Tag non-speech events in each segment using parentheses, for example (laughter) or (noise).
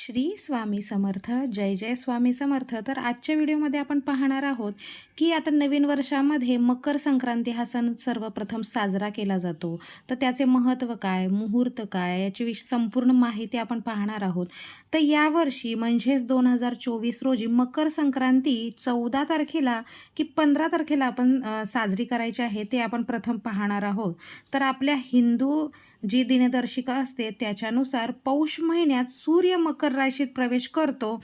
श्री स्वामी समर्थ. जय जय स्वामी समर्थ. तर आजच्या व्हिडिओमध्ये आपण पाहणार आहोत की आता नवीन वर्षामध्ये मकर संक्रांती हा सण सर्वप्रथम साजरा केला जातो. तर त्याचे महत्त्व काय मुहूर्त काय याची विश संपूर्ण माहिती आपण पाहणार आहोत. तर यावर्षी म्हणजेच दोन हजार चोवीस रोजी मकर संक्रांती चौदा तारखेला की पंधरा तारखेला आपण साजरी करायची आहे ते आपण प्रथम पाहणार आहोत. तर आपल्या हिंदू जी दिनदर्शिका असते त्याच्यानुसार पौष महिन्यात सूर्य मकर राशीत प्रवेश करतो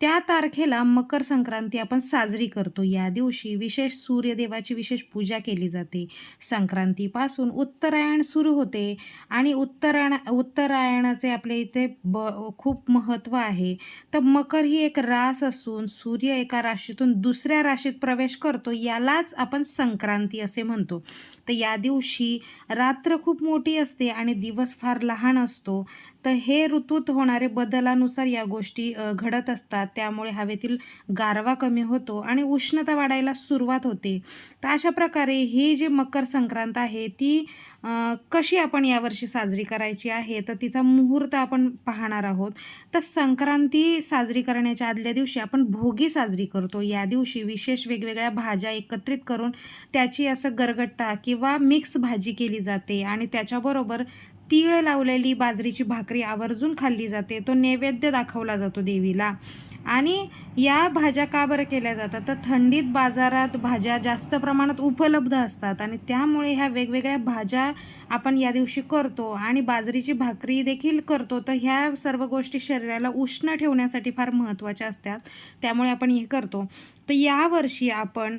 त्या तारखेला मकर संक्रांती आपण साजरी करतो. या दिवशी विशेष सूर्यदेवाची विशेष पूजा केली जाते. संक्रांतीपासून उत्तरायण सुरू होते आणि उत्तरायण उत्तरायणाचे आपल्या इथे ब खूप महत्त्व आहे. तर मकर ही एक रास असून सूर्य एका राशीतून दुसऱ्या राशीत प्रवेश करतो यालाच आपण संक्रांती असे म्हणतो. तर या दिवशी रात्र खूप मोठी असते आणि दिवस फार लहान असतो. तर हे ऋतूत होणारे बदलानुसार या गोष्टी घडत असतात. त्यामुळे हवेतील गारवा कमी होतो आणि उष्णता वाढायला सुरुवात होते. तर अशा प्रकारे ही जी मकर संक्रांत आहे ती कशी आपण यावर्षी साजरी करायची आहे? तर तिचा मुहूर्त आपण पाहणार आहोत. तर संक्रांती साजरी करण्याच्या आदल्या दिवशी आपण भोगी साजरी करतो. या दिवशी विशेष वेगवेगळ्या भाज्या एकत्रित करून त्याची असं गरगट्टा किंवा मिक्स भाजी केली जाते आणि त्याच्याबरोबर तीळ लावलेली बाजरीची भाकरी आवर्जून खाल्ली जाते. तो नैवेद्य दाखवला जातो देवीला. आणि या भाज्या का बरं केल्या जातात? तर थंडीत बाजारात भाज्या जास्त प्रमाणात उपलब्ध असतात आणि त्यामुळे ह्या वेगवेगळ्या भाज्या आपण या दिवशी करतो आणि बाजरीची भाकरी देखील करतो. तर ह्या सर्व गोष्टी शरीराला उष्ण ठेवण्यासाठी फार महत्त्वाच्या असतात. त्यामुळे आपण हे करतो. तर यावर्षी आपण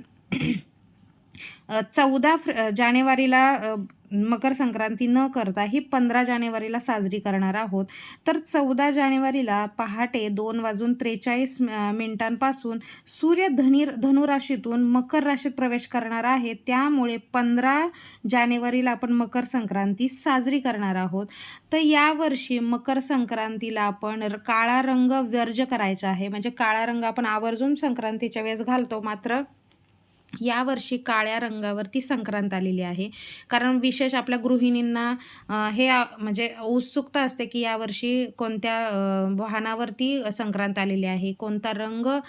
चौदा फ्र जानेवारीला मकर संक्रांती न करता ही पंधरा जानेवारीला साजरी करणार आहोत. तर चौदा जानेवारीला पहाटे दोन वाजून त्रेचाळीस मिनिटांपासून सूर्य धनी धनुराशीतून मकर राशीत प्रवेश करणार आहे. त्यामुळे पंधरा जानेवारीला आपण मकर संक्रांती साजरी करणार आहोत. तर यावर्षी मकर संक्रांतीला आपण र- काळा रंग वर्ज करायचा आहे. म्हणजे काळा रंग आपण आवर्जून संक्रांतीच्या वेळेस घालतो मात्र यावर्षी काळ्या रंगावरती संक्रांत आलेली आहे. कारण विशेष आपल्या गृहिणींना हे म्हणजे उत्सुकता असते की यावर्षी कोणत्या वाहनावरती संक्रांत आलेली आहे कोणता रंग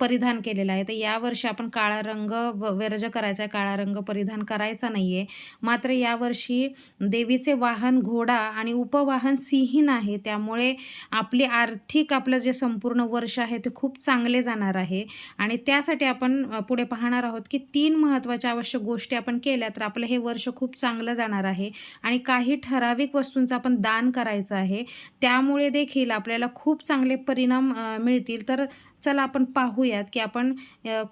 परिधान केलेला आहे. तर यावर्षी आपण काळा रंग व- वर्ज करायचा आहे. काळा रंग परिधान करायचा नाही आहे मात्र यावर्षी देवीचे वाहन घोडा आणि उपवाहन सिंहीन आहे. त्यामुळे आपली आर्थिक आपलं जे संपूर्ण वर्ष आहे ते खूप चांगले जाणार आहे. आणि त्यासाठी आपण पुढे पाहणार आहोत की तीन महत्त्वाच्या आवश्यक गोष्टी आपण केल्या तर आपलं हे वर्ष खूप चांगलं जाणार आहे. आणि काही ठराविक वस्तूंचं आपण दान करायचं आहे. त्यामुळे देखील आपल्याला खूप चांगले परिणाम मिळतील. तर चला आपण पाहूयात की आपण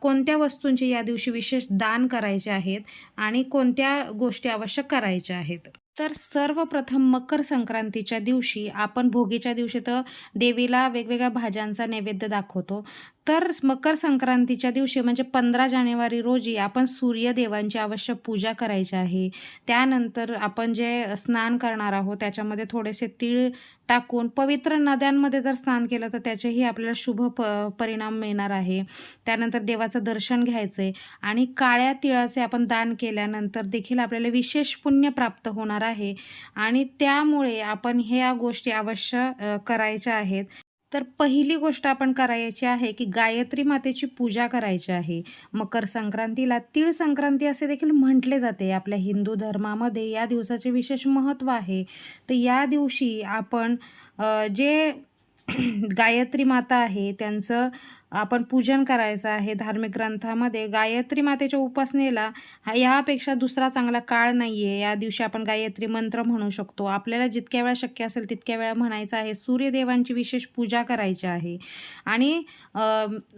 कोणत्या वस्तूंचे या दिवशी विशेष दान करायचे आहेत आणि कोणत्या गोष्टी आवश्यक करायच्या आहेत. तर सर्वप्रथम मकर संक्रांतीच्या दिवशी आपण भोगीच्या दिवशी तर देवीला वेगवेगळ्या भाज्यांचा नैवेद्य दाखवतो. तर मकर संक्रांतीच्या दिवशी म्हणजे पंधरा जानेवारी रोजी आपण सूर्यदेवांची अवश्य पूजा करायची आहे. त्यानंतर आपण जे स्नान करणार आहोत त्याच्यामध्ये थोडेसे तीळ टाकून पवित्र नद्यांमध्ये जर स्नान केलं तर त्याचेही आपल्याला शुभ प परिणाम मिळणार आहे. त्यानंतर देवाचं दर्शन घ्यायचं आहे आणि काळ्या तिळाचे आपण दान केल्यानंतर देखील आपल्याला विशेष पुण्य प्राप्त होणार आहे. आणि त्यामुळे आपण ह्या गोष्टी अवश्य करायच्या आहेत. तर पहिली गोष्ट आपण करायची आहे की गायत्री मातेची पूजा करायची आहे. मकर संक्रांतीला तीळ संक्रांती असे देखील म्हटले जाते. आपल्या हिंदू धर्मामध्ये या दिवसाचे विशेष महत्त्व आहे. तर या दिवशी आपण जे (clears throat) गायत्री माता आहे त्यांचं आपण पूजन करायचं आहे धार्मिक ग्रंथामध्ये. गायत्री मातेच्या उपासनेला हा यापेक्षा दुसरा चांगला काळ नाही आहे या दिवशी आपण गायत्री मंत्र म्हणू शकतो. आपल्याला जितक्या वेळा शक्य असेल तितक्या वेळा म्हणायचं आहे. सूर्यदेवांची विशेष पूजा करायची आहे. आणि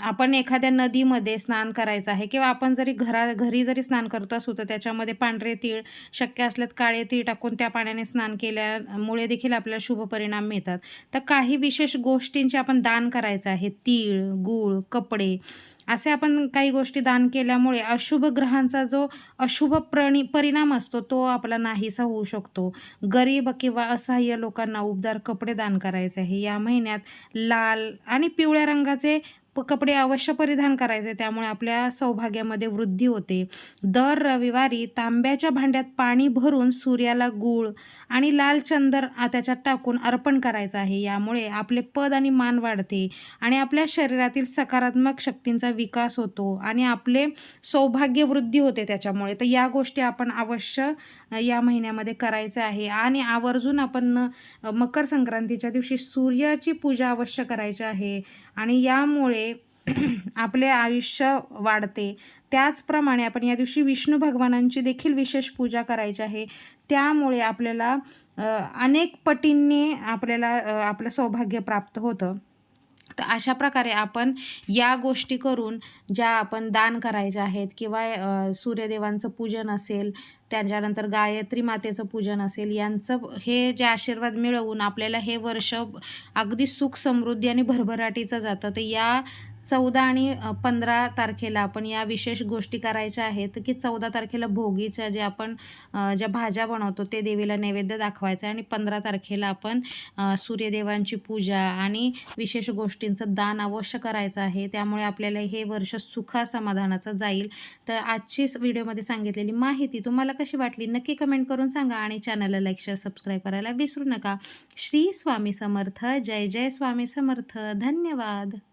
आपण एखाद्या नदीमध्ये स्नान करायचं आहे किंवा आपण जरी घरा घरी जरी स्नान करत असू तर त्याच्यामध्ये पांढरे तीळ शक्य असल्यात काळे तीळ टाकून त्या पाण्याने स्नान केल्यामुळे देखील आपल्याला शुभ परिणाम मिळतात. तर काही विशेष गोष्टींचे आपण दान करायचं आहे. तीळ गूळ कपडे असे आपण काही गोष्टी दान केल्यामुळे अशुभ ग्रहांचा जो अशुभ प्रणी परिणाम असतो तो आपला नाहीसा होऊ शकतो. गरीब किंवा असहाय्य लोकांना उबदार कपडे दान करायचे आहे. या महिन्यात लाल आणि पिवळ्या रंगाचे प कपडे अवश्य परिधान करायचे. त्यामुळे आपल्या सौभाग्यामध्ये वृद्धी होते. दर रविवारी तांब्याच्या भांड्यात पाणी भरून सूर्याला गूळ आणि लाल चंदर त्याच्यात टाकून अर्पण करायचं आहे. यामुळे आपले पद आणि मान वाढते आणि आपल्या शरीरातील सकारात्मक शक्तींचा विकास होतो आणि आपले सौभाग्य वृद्धी होते त्याच्यामुळे. तर या गोष्टी आपण अवश्य या महिन्यामध्ये करायचं आहे. आणि आवर्जून आपण मकर संक्रांतीच्या दिवशी सूर्याची पूजा अवश्य करायची आहे. आणि यामुळे (clears throat) आपले आयुष्य वाढते. त्याचप्रमाणे आपण या दिवशी विष्णू भगवानांची देखील विशेष पूजा करायची आहे. त्यामुळे आपल्याला अनेक पटींनी आपल्याला आपलं सौभाग्य प्राप्त होतं. तर अशा प्रकारे आपण या गोष्टी करून ज्या आपण दान करायच्या आहेत किंवा सूर्यदेवांचं पूजन असेल त्याच्यानंतर गायत्री मातेचं पूजन असेल यांचं हे जे आशीर्वाद मिळवून आपल्याला हे वर्ष अगदी सुख समृद्धी आणि भरभराटीचं जातं तर या चौदा आणि पंधरा तारखेला आपण या विशेष गोष्टी करायच्या आहेत की चौदा तारखेला भोगीच्या जे आपण ज्या भाज्या बनवतो ते देवीला नैवेद्य दाखवायचं आहे आणि पंधरा तारखेला आपण सूर्यदेवांची पूजा आणि विशेष गोष्टींचं दान अवश्य करायचं आहे. त्यामुळे आपल्याला हे वर्ष सुखा समाधानाचं जाईल. तर आजची व्हिडिओमध्ये सांगितलेली माहिती तुम्हाला कशी वाटली नक्की कमेंट करून सांगा आणि चॅनलला लाईक शेअर सबस्क्राईब करायला विसरू नका. श्री स्वामी समर्थ. जय जय स्वामी समर्थ. धन्यवाद.